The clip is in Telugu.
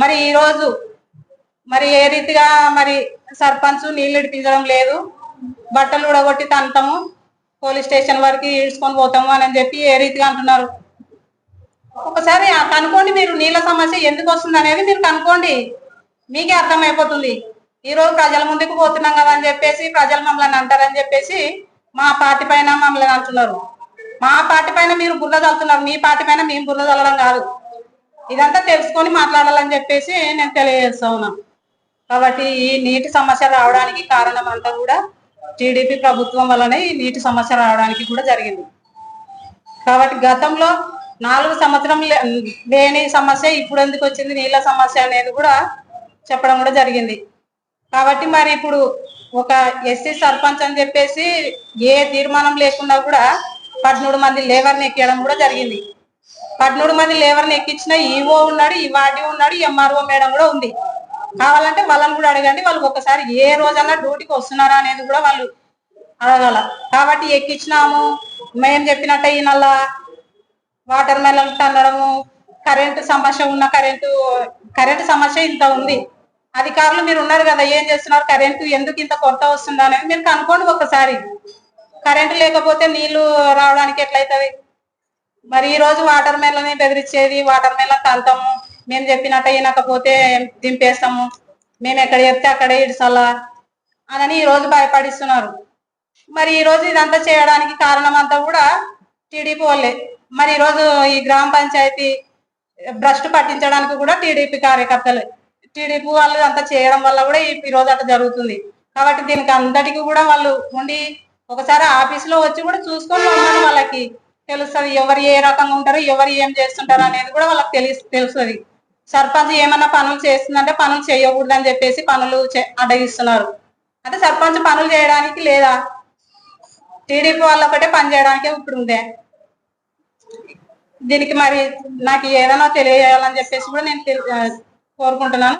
మరి ఈ రోజు మరి ఏ రీతిగా మరి సర్పంచ్ నీళ్ళు ఇడిపించడం లేదు. బట్టలు ఉడగొట్టి తంతము. పోలీస్ స్టేషన్ వరకు ఈడ్చుకొని పోతాము అని చెప్పి ఏ రీతిగా అంటున్నారు. ఒకసారి కనుక్కోండి మీరు నీళ్ళ సమస్య ఎందుకు వస్తుంది అనేది మీరు కనుక్కోండి మీకే అర్థమైపోతుంది. ఈరోజు ప్రజల ముందుకు పోతున్నాం కదా అని చెప్పేసి ప్రజలు మమ్మల్ని అంటారని చెప్పేసి మా పార్టీ పైన మమ్మల్ని అంటున్నారు. మా పార్టీ పైన మీరు బుర్ర చల్లుతున్నారు. మీ పార్టీ పైన మేము బుర్ర చల్లడం కాదు. ఇదంతా తెలుసుకొని మాట్లాడాలని చెప్పేసి నేను తెలియజేస్తా ఉన్నాను కాబట్టి ఈ నీటి సమస్య రావడానికి కారణం అంతా కూడా టీడీపీ ప్రభుత్వం వల్లనే ఈ నీటి సమస్య రావడానికి కూడా జరిగింది. కాబట్టి గతంలో నాలుగు సంవత్సరం లే- లేని సమస్య ఇప్పుడు ఎందుకు వచ్చింది నీళ్ళ సమస్య అనేది కూడా చెప్పడం కూడా జరిగింది. కాబట్టి మరి ఇప్పుడు ఒక ఎస్సీ సర్పంచ్ అని చెప్పేసి ఏ తీర్మానం లేకుండా కూడా పదమూడు మంది లేవర్ని ఎక్కడం కూడా జరిగింది. పదమూడు మంది లేవర్ని ఎక్కించిన ఈఓ ఉన్నాడు ఈ వార్డీ ఉన్నాడు ఎంఆర్ఓ మేడం కూడా ఉంది. కావాలంటే వాళ్ళని కూడా అడగండి వాళ్ళు ఒకసారి ఏ రోజన్నా డ్యూటీకి వస్తున్నారా అనేది కూడా వాళ్ళు అడగాల. కాబట్టి ఎక్కించినాము మేము చెప్పినట్టు ఈయనల్లా వాటర్ మెలన్ తల్లడము కరెంటు సమస్య ఉన్న కరెంటు కరెంటు సమస్య ఇంత ఉంది. అధికారులు మీరు ఉన్నారు కదా ఏం చేస్తున్నారు కరెంటు ఎందుకు ఇంత కొరత వస్తుంది అనేది మీరు కనుక్కోండి ఒకసారి. కరెంటు లేకపోతే నీళ్ళు రావడానికి ఎట్లయితది? మరి ఈ రోజు వాటర్ మెలని బెదిరించేది వాటర్ మెలన్ తంతము మేము చెప్పినట్టు వినకపోతే దింపేస్తాము. మేము ఎక్కడ చెప్తే అక్కడే ఇడిసల్లా అని ఈ రోజు భయపడిస్తున్నారు. మరి ఈ రోజు ఇదంతా చేయడానికి కారణం అంతా కూడా టీడీపీ వాళ్ళే. మరి ఈ రోజు ఈ గ్రామ పంచాయతీ భ్రష్టు పట్టించడానికి కూడా టీడీపీ కార్యకర్తలే. టీడీపీ వాళ్ళు అంతా చేయడం వల్ల కూడా ఈ రోజు అట్లా జరుగుతుంది. కాబట్టి దీనికి అందటికీ కూడా వాళ్ళు ఉండి ఒకసారి ఆఫీస్లో వచ్చి కూడా చూసుకొని ఉన్నాను వాళ్ళకి. తెలుస్తుంది ఎవరు ఏ రకంగా ఉంటారు ఎవరు ఏం చేస్తుంటారు అనేది కూడా వాళ్ళకి తెలుసు తెలుస్తుంది. సర్పంచ్ ఏమన్నా పనులు చేస్తుందంటే పనులు చేయకూడదు అని చెప్పేసి పనులు చే- అడ్డగిస్తున్నారు. అంటే సర్పంచ్ పనులు చేయడానికి లేదా? టీడీపీ వాళ్ళు ఒకటే పని చేయడానికే ఇప్పుడు ఉందే దీనికి మరి నాకు ఏదైనా తెలియజేయాలని చెప్పేసి కూడా నేను కోరుకుంటున్నాను.